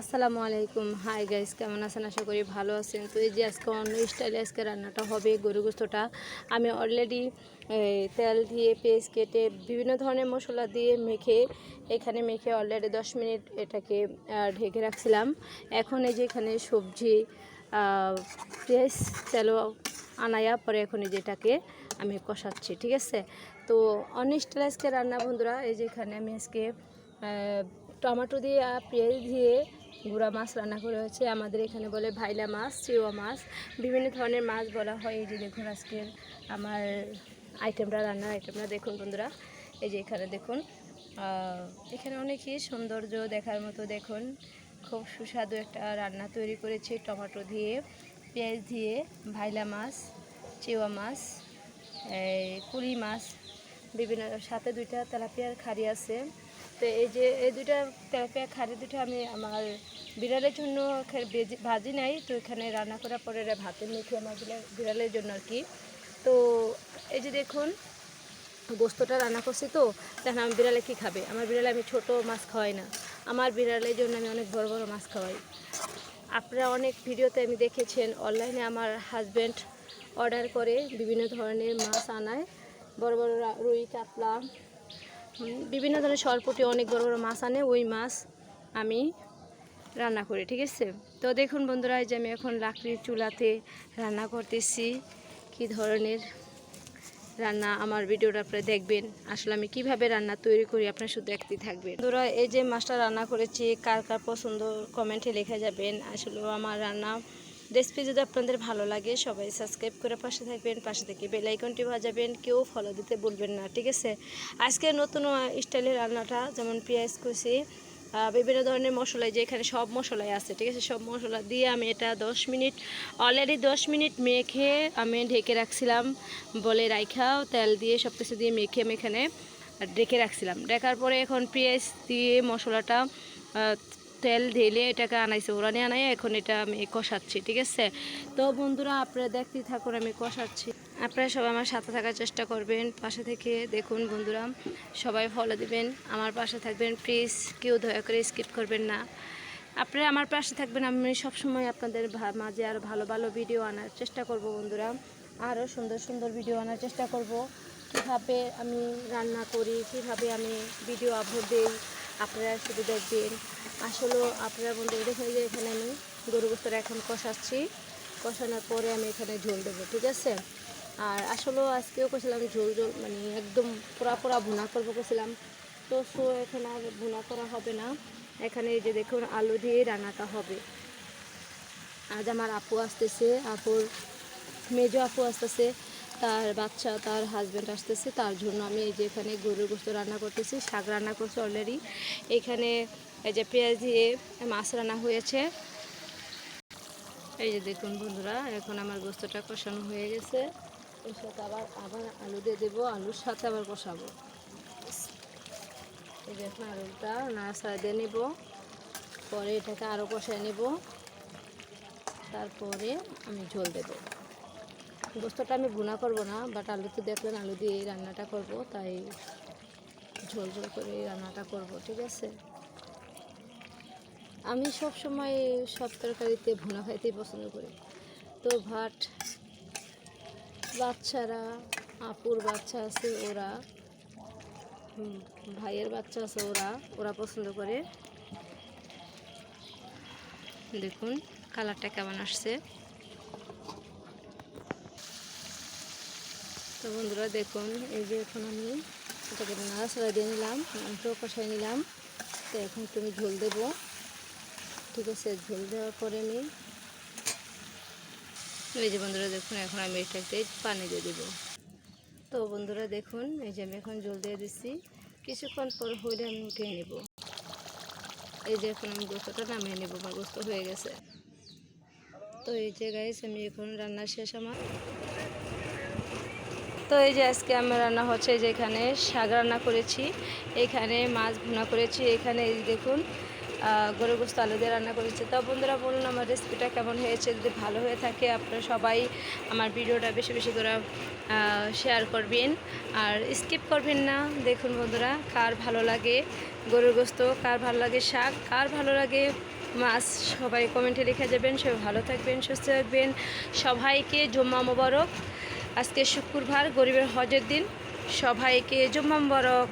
আসসালামু আলাইকুম। Hi guys কেমন আছেন? আশা করি ভালো আছেন। তো এই যে আজকে অন্য স্টাইলে আজকে রান্নাটা হবে গরু গোস্তটা। আমি অলরেডি তেল দিয়ে পেঁয়াজ কেটে বিভিন্ন ধরনের মশলা দিয়ে মেখে, এখানে মেখে অলরেডি দশ মিনিট এটাকে ঢেকে রাখছিলাম। এখন এই যে এখানে সবজি পেঁয়াজ তেল আনায়া, পরে এখন এই যে এটাকে আমি কষাচ্ছি, ঠিক আছে? তো অন্য স্টাইলে আজকে রান্না বন্ধুরা, এই যে এখানে আমি আজকে টমেটো দিয়ে পেঁয়াজ দিয়ে গুঁড়া মাছ রান্না করে হচ্ছে আমাদের এখানে বলে ভাইলা মাছ, চিওয়া মাছ, বিভিন্ন ধরনের মাছ বলা হয়। এই যে দেখুন আজকের আমার আইটেমটা, রান্নার আইটেমটা দেখুন বন্ধুরা। এই যে এখানে দেখুন এখানে অনেকই সৌন্দর্য দেখার মতো দেখুন। খুব সুস্বাদু একটা রান্না তৈরি করেছি, টমেটো দিয়ে, পেঁয়াজ দিয়ে, ভাইলা মাছ, চিওয়া মাছ, এই কুলি মাছ, বিভিন্ন, সাথে দুইটা তেলাপিয়ার খাড়ি আছে। তো এই যে, এই দুইটা তেলাপিয়া খাড়ি দুটো আমি আমার বিড়ালের জন্য ভাজি নাই, তো এখানে রান্না করার পরে ভাতে মেখে আমার বিড়াল- বিড়ালের জন্য আর কি। তো এই যে দেখুন, গোস্তটা রান্না করছি তো দেখেন আমার বিড়ালে কী খাবে? আমার বিড়ালে আমি ছোট, মাছ খাওয়াই না। আমার বিড়ালের জন্য আমি অনেক বড় বড় মাছ খাওয়াই। আপনারা অনেক ভিডিওতে আমি দেখেছেন, অনলাইনে আমার হাজব্যান্ড অর্ডার করে বিভিন্ন ধরনের মাছ আনায়। বড় বড় রুই, কাতলা বিভিন্ন ধরনের সরপুটি অনেক বড় বড় মাছ আনে, ওই মাছ আমি রান্না করি, ঠিক আছে? তো দেখুন বন্ধুরা, এই যে আমি এখন লাকড়ির চুলাতে রান্না করতেছি। কি ধরনের রান্না আমার ভিডিওটা আপনারা দেখবেন। আসলে আমি কীভাবে রান্না তৈরি করি, আপনারা শুধু দেখতেই থাকবেন। বন্ধুরা, এই যে মাছটা রান্না করেছি, কার কার পছন্দ কমেন্টে লেখা যাবেন। আসলে আমার রান্না রেসিপি যদি আপনাদের ভালো লাগে, সবাই সাবস্ক্রাইব করে পাশে থাকবেন, পাশে থেকে বেল আইকনটি বাজাবেন, কেউ ফলো দিতে ভুলবেন না, ঠিক আছে? আজকে নতুন স্টাইলের রান্নাটা যেমন পেঁয়াজ কুচি বিভিন্ন ধরনের মশলা যে এখানে সব মশলাই আছে, ঠিক আছে? সব মশলা দিয়ে আমি এটা দশ মিনিট অলরেডি দশ মিনিট মেখে আমি ঢেকে রাখছিলাম, বলে রাইখাও তেল দিয়ে সব কিছু দিয়ে মেখে আমি এখানে ঢেকে রাখছিলাম। ঢাকার পরে এখন পেঁয়াজ দিয়ে মশলাটা তেল ঢেলে এটাকে আনাইছে। ওরানে আনাই এখন এটা আমি কষাচ্ছি, ঠিক আছে? তো বন্ধুরা, আপনারা দেখতেই থাকুন, আমি কষাচ্ছি। আপনারা সবাই আমার সাথে থাকার চেষ্টা করবেন, পাশে থেকে দেখুন বন্ধুরা, সবাই ফলো দিবেন, আমার পাশে থাকবেন প্লিজ কেউ দয়া করে স্কিপ করবেন না। আপনারা আমার পাশে থাকবেন, আমি সবসময় আপনাদের মাঝে আরও ভালো ভালো ভিডিও আনার চেষ্টা করব বন্ধুরা। আরও সুন্দর সুন্দর ভিডিও আনার চেষ্টা করব। কীভাবে আমি রান্না করি, কীভাবে আমি ভিডিও আপলোড দিই আপনারা শুধু দেখবেন। আসলে আপনারা বন্ধু দেখুন যে এখানে আমি গরু গোস্তটা এখন কষাচ্ছি। কষানোর পরে আমি এখানে ঝোল দেবো, ঠিক আছে? আর আসলেও আজকেও করেছিলাম ঝোল ঝোল মানে একদম পুরা পুরা ভুনা করব করেছিলাম তো সো, এখানে আর ভুনা করা হবে না। এখানে যে দেখুন, আলু দিয়ে রান্নাটা হবে। আজ আমার আপু আসতেছে, আপুর মেজো আপু আসতেছে। তার বাচ্চা, তার হাজব্যান্ড আসতেছে, তার জন্য আমি এই যে এখানে গরুর গোস্ত রান্না করতেছি, শাক রান্না করছি অলরেডি এখানে এই যে পেঁয়াজ দিয়ে মাছ রান্না হয়েছে। এই যে দেখুন বন্ধুরা, এখন আমার গোস্তটা কষানো হয়ে গেছে। এর সাথে আবার আবার আলু দিয়ে দেবো, আলুর সাথে আবার কষাবো। এই যে এখন আলুটা নাড়াচাড়া দিয়ে নেব। পরে এটাকে আরও কষায় নেব। তারপরে আমি ঝোল দেব। গোস্তটা আমি ভুনা করব না বাট আলু তো দেখলেন আলু দিয়ে এই রান্নাটা করব, তাই ঝোল ঝোল করে এই রান্নাটা করব, ঠিক আছে? আমি সব সময় সব তরকারিতে ভুনা খাইতেই পছন্দ করি। তো ভাত বাচ্চারা, আপুর বাচ্চা আছে ওরা ভাইয়ের বাচ্চা আছে ওরা ওরা পছন্দ করে। দেখুন কালারটা কেমন আসছে। তো বন্ধুরা দেখুন, এই যে এখন আমি এটাকে নাড়াচাড়া দিয়ে নিলাম, মাংস কষাই নিলাম। তো এখন তুমি ঝোল দেব। ঠিক আছে, ঝোল দেওয়ার পরে আমি এই যে বন্ধুরা দেখুন, এখন আমি এটাকে পানি দিয়ে দেবো। তো বন্ধুরা দেখুন, এই যে আমি এখন জল দিয়ে দিচ্ছি কিছুক্ষণ পর হইলে আমি উঠিয়ে নেব। এই যে এখন আমি গোস্তটা নামিয়ে নেব, আমার গোস্ত হয়ে গেছে। তো এই যে গাইস আমি এখন রান্না শেষ আমার। তো এই যে আজকে আমার রান্না হচ্ছে যে এখানে শাক রান্না করেছি, এখানে মাছ ভুনা করেছি, এখানে এই দেখুন গরু গোস্ত আলু দিয়ে রান্না করেছি। তো বন্ধুরা, বলুন আমার রেসিপিটা কেমন হয়েছে? যদি ভালো হয়ে থাকে, আপনারা সবাই আমার ভিডিওটা বেশি বেশি করে শেয়ার করবেন। আর স্কিপ করবেন না। দেখুন বন্ধুরা, কার ভালো লাগে গরুর গোস্ত, কার ভালো লাগে শাক, কার ভালো লাগে মাছ, সবাই কমেন্টে লিখে যাবেন। সবাই ভালো থাকবেন, সুস্থ থাকবেন। সবাইকে জুম্মা মোবারক। আজকে শুক্রবার গরিবের হজের দিন। সবাইকে জুম্মা মোবারক।